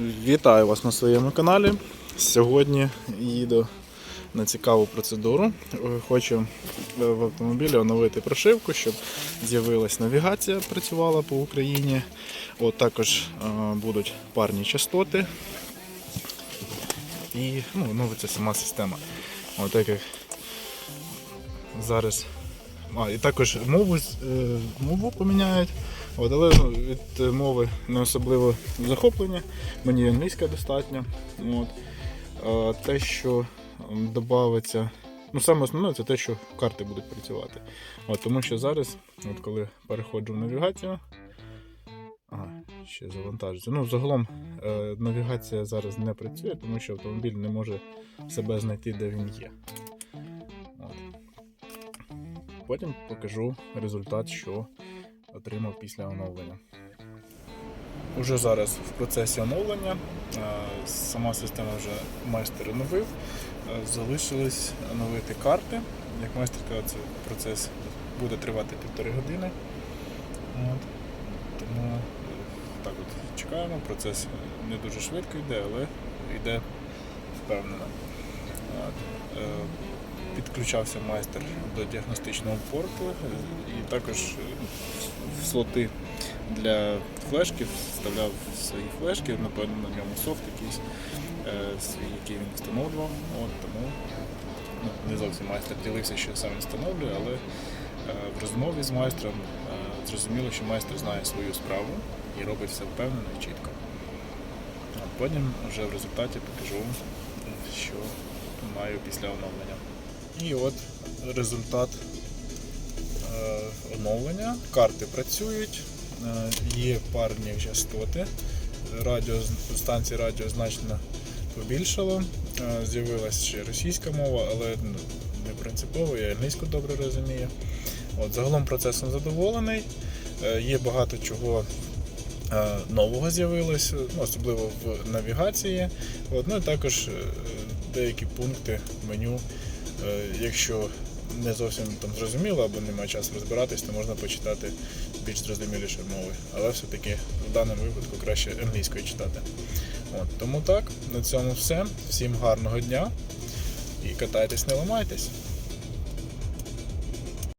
Вітаю вас на своєму каналі. Сьогодні їду на цікаву процедуру. Хочу е, в автомобілі оновити прошивку, щоб з'явилась навігація, працювала по Україні. От також е, будуть парні частоти. І ну, оновиться сама система. От так як зараз. А, і також мову, е, мову поміняють. Але від мови не особливо захоплення. Мені англійська достатньо. От. Те, що додається. Ну, саме основне це те, що карти будуть працювати. От, тому що зараз, от коли переходжу в навігацію. Ага, ще завантажується. Ну, загалом е, навігація зараз не працює, тому що автомобіль не може себе знайти, де він є. От. Потім покажу результат, що отримав після оновлення. Уже зараз в процесі оновлення. Е, Сама система вже майстер оновив. Е, Залишилось оновити карти. Як майстер казав, це процес буде тривати півтори години. От. Тому е, так от чекаємо. Процес не дуже швидко йде, але йде впевнено. Е, Підключався майстер до діагностичного порту е, і також е, в слоти для флешки вставляв свої флешки, напевно, на ньому софт якийсь свій, який він встановлював. От, тому ну, не зовсім майстер ділився, що сам він встановлює, але в розмові з майстром зрозуміло, що майстер знає свою справу і робить все впевнено і чітко. А потім вже в результаті покажу, що маю після оновлення. І от результат е, оновлення. Карти працюють, е, є парні частоти. Радіо, станції радіо значно побільшало. Е, З'явилася ще російська мова, але ну, не принципово, я англійську добре розумію. От, загалом процесом задоволений. Є багато чого нового з'явилось, ну, особливо в навігації. От, ну і також деякі пункти меню, е, якщо не зовсім там зрозуміло або немає часу розбиратись, то можна почитати більш зрозуміліше мови. Але все-таки в даному випадку краще англійською читати. От, тому так, на цьому все. Всім гарного дня і катайтесь, не ламайтесь.